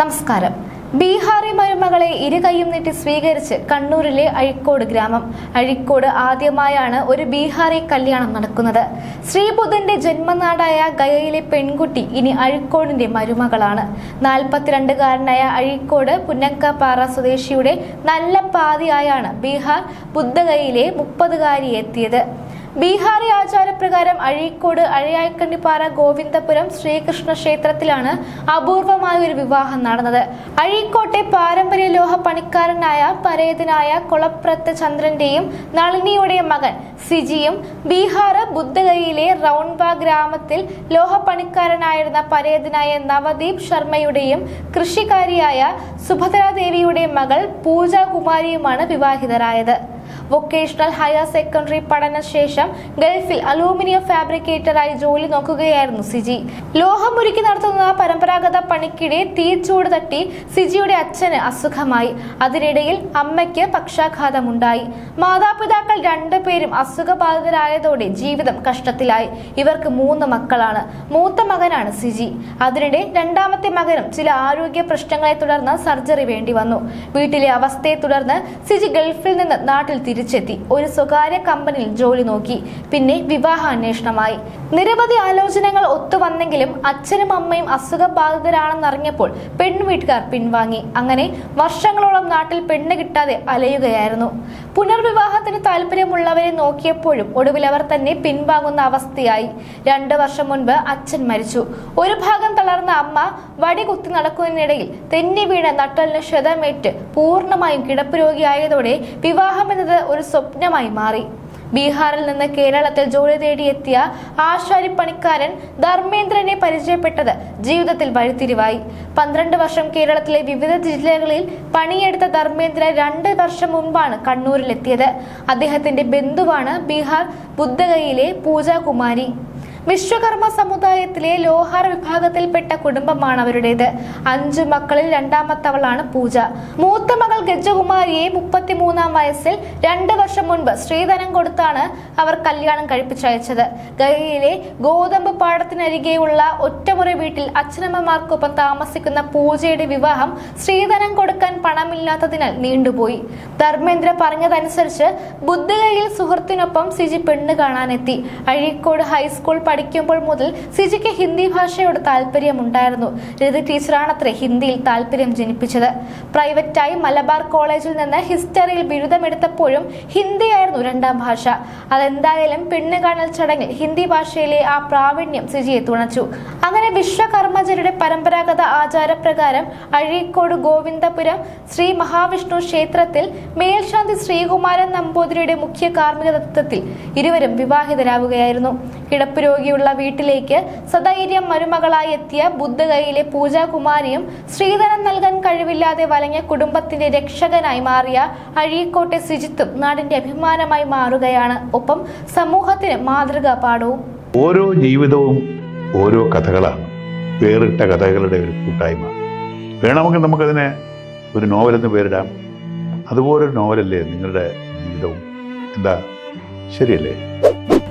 നമസ്കാരം. ബീഹാറി മരുമകളെ ഇരുകൈയും നീട്ടി സ്വീകരിച്ച് കണ്ണൂരിലെ അഴിക്കോട് ഗ്രാമം. അഴിക്കോട് ആദ്യമായാണ് ഒരു ബീഹാറി കല്യാണം നടക്കുന്നത്. ശ്രീബുദ്ധന്റെ ജന്മനാടായ ഗയയിലെ പെൺകുട്ടി ഇനി അഴിക്കോടിന്റെ മരുമകളാണ്. നാൽപ്പത്തിരണ്ടുകാരനായ അഴിക്കോട് പുന്നക്കപ്പാറ സ്വദേശിയുടെ നല്ല പാതിയായാണ് ബീഹാർ ബുദ്ധഗയയിലെ മുപ്പതുകാരി എത്തിയത് ബീഹാറി ആചാരപ്രകാരം അഴീക്കോട് അഴയായിക്കണ്ടിപ്പാറ ഗോവിന്ദപുരം ശ്രീകൃഷ്ണ ക്ഷേത്രത്തിലാണ് അപൂർവമായ ഒരു വിവാഹം നടന്നത്. അഴീക്കോട്ടെ പാരമ്പര്യ ലോഹ പണിക്കാരനായ പരേതനായ കൊളപ്രത്ത് ചന്ദ്രന്റെയും നളിനിയുടെ മകൻ സിജിയും ബീഹാർ ബുദ്ധഗയിലെ റൗൺബ ഗ്രാമത്തിൽ ലോഹപ്പണിക്കാരനായിരുന്ന പരേതനായ നവദീപ് ശർമ്മയുടെയും കൃഷിക്കാരിയായ സുഭദ്രാദേവിയുടെയും മകൾ പൂജ കുമാരിയുമാണ് വിവാഹിതരായത്. വൊക്കേഷണൽ ഹയർ സെക്കൻഡറി പഠനശേഷം ഗൾഫിൽ അലൂമിനിയം ഫാബ്രിക്കേറ്ററായി ജോലി നോക്കുകയായിരുന്നു സിജി. ലോഹമുരുക്കി നടത്തുന്ന പരമ്പരാഗത പണിക്കിടെ തീച്ചൂട് തട്ടി സിജിയുടെ അച്ഛന് അസുഖമായി. അതിനിടയിൽ അമ്മയ്ക്ക് പക്ഷാഘാതമുണ്ടായി. മാതാപിതാക്കൾ രണ്ടുപേരും അസുഖബാധിതരായതോടെ ജീവിതം കഷ്ടത്തിലായി. ഇവർക്ക് മൂന്ന് മക്കളാണ്. മൂത്ത മകനാണ് സിജി. അതിനിടെ രണ്ടാമത്തെ മകനും ചില ആരോഗ്യ പ്രശ്നങ്ങളെ തുടർന്ന് സർജറി വേണ്ടി വന്നു. വീട്ടിലെ അവസ്ഥയെ തുടർന്ന് സിജി ഗൾഫിൽ നിന്ന് നാട്ടിൽ തിരിച്ചെത്തി. ഒരു സ്വകാര്യ കമ്പനിയിൽ ജോലി നോക്കി. പിന്നെ വിവാഹ അന്വേഷണമായി നിരവധി ആലോചനകൾ ഒത്തുവന്നെങ്കിലും അച്ഛനും അമ്മയും അസുഖബാധിതരാണെന്നറിഞ്ഞപ്പോൾ പെൺവീട്ടുകാർ പിൻവാങ്ങി. അങ്ങനെ വർഷങ്ങളോളം നാട്ടിൽ പെണ്ണ് കിട്ടാതെ അലയുകയായിരുന്നു. പുനർവിവാഹത്തിന് താല്പര്യമുള്ളവരെ നോക്കിയപ്പോഴും ഒടുവിൽ അവർ തന്നെ പിൻവാങ്ങുന്ന അവസ്ഥയായി. രണ്ടു വർഷം മുൻപ് അച്ഛൻ മരിച്ചു. ഒരു ഭാഗം തളർന്ന അമ്മ വടി കുത്തി നടക്കുന്നതിനിടയിൽ തെന്നി വീണ നട്ടലിന് ക്ഷതമേറ്റ് പൂർണമായും കിടപ്പ് രോഗിയായതോടെ വിവാഹമെന്നത് ഒരു സ്വപ്നമായി മാറി. ബീഹാറിൽ നിന്ന് കേരളത്തിൽ ജോലി തേടിയെത്തിയ ആശാരി പണിക്കാരൻ ധർമ്മേന്ദ്രനെ പരിചയപ്പെട്ടത് ജീവിതത്തിൽ വഴിത്തിരിവായി. പന്ത്രണ്ട് വർഷം കേരളത്തിലെ വിവിധ ജില്ലകളിൽ പണിയെടുത്ത ധർമ്മേന്ദ്ര രണ്ട് വർഷം മുമ്പാണ് കണ്ണൂരിലെത്തിയത്. അദ്ദേഹത്തിന്റെ ബന്ധുവാണ് ബീഹാർ ബുദ്ധഗയിലെ പൂജാകുമാരി. വിശ്വകർമ്മ സമുദായത്തിലെ ലോഹാർ വിഭാഗത്തിൽപ്പെട്ട കുടുംബമാണ് അവരുടേത്. അഞ്ചു മക്കളിൽ രണ്ടാമത്തവളാണ് പൂജ. മൂത്ത മകൾ ഗജകുമാരിയെ മുപ്പത്തിമൂന്നാം വയസ്സിൽ രണ്ട് വർഷം മുൻപ് സ്ത്രീധനം കൊടുത്താണ് അവർ കല്യാണം കഴിപ്പിച്ചയച്ചത്. ഗയയിലെ ഗോതമ്പ് പാടത്തിനരികെയുള്ള ഒറ്റമുറി വീട്ടിൽ അച്ഛനമ്മമാർക്കൊപ്പം താമസിക്കുന്ന പൂജയുടെ വിവാഹം സ്ത്രീധനം കൊടുക്കാൻ പണമില്ലാത്തതിനാൽ നീണ്ടുപോയി. ധർമ്മേന്ദ്ര പറഞ്ഞതനുസരിച്ച് ബുദ്ധഗയിൽ സുഹൃത്തിനൊപ്പം സിജി പെണ്ണ് കാണാനെത്തി. അഴീക്കോട് ഹൈസ്കൂൾ പഠിക്കുമ്പോൾ മുതൽ സിജിക്ക് ഹിന്ദി ഭാഷയോട് താല്പര്യമുണ്ടായിരുന്നു രതി ടീച്ചറാണത്രേ ഹിന്ദിയിൽ താല്പര്യം ജനിപ്പിച്ചത്. പ്രൈവറ്റായി മലബാർ കോളേജിൽ നിന്ന് ഹിസ്റ്ററിയിൽ ബിരുദമെടുത്തപ്പോഴും ഹിന്ദിയായിരുന്നു രണ്ടാം ഭാഷ. അതെന്തായാലും പെണ്ണുകാണൽ ചടങ്ങിൽ ഹിന്ദി ഭാഷയിലെ ആ പ്രാവീണ്യം സിജിയെ തുണച്ചു. അങ്ങനെ വിശ്വകർമ്മജരുടെ പരമ്പരാഗത ആചാരപ്രകാരം അഴീക്കോട് ഗോവിന്ദപുരം ശ്രീ മഹാവിഷ്ണു ക്ഷേത്രത്തിൽ മേൽശാന്തി ശ്രീകുമാരൻ നമ്പൂതിരിയുടെ മുഖ്യ കാർമ്മികത്വത്തിൽ ഇരുവരും വിവാഹിതരാവുകയായിരുന്നു. കിടപ്പ് രോഗിയുള്ള വീട്ടിലേക്ക് സധൈര്യം മരുമകളായി എത്തിയ ബുദ്ധഗയിലെ പൂജാകുമാരിയും ശ്രീധരൻ നൽകാൻ കഴിവില്ലാതെ വലഞ്ഞ കുടുംബത്തിന്റെ രക്ഷകനായി മാറിയ അഴീക്കോട്ടെ ശുചിത്വം നാടിന്റെ അഭിമാനമായി മാറുകയാണ്. ഒപ്പം സമൂഹത്തിന് മാതൃകാ പാഠവും. ഓരോ ജീവിതവും ഓരോ കഥകളാണ്. വേറിട്ട കഥകളുടെ ഒരു കൂട്ടായ്മ. വേണമെങ്കിൽ നമുക്കതിനെ ഒരു നോവലെന്ന് പേരിടാം. അതുപോലൊരു നോവലല്ലേ നിങ്ങളുടെ ജീവിതവും? എന്താ? ശരിയല്ലേ?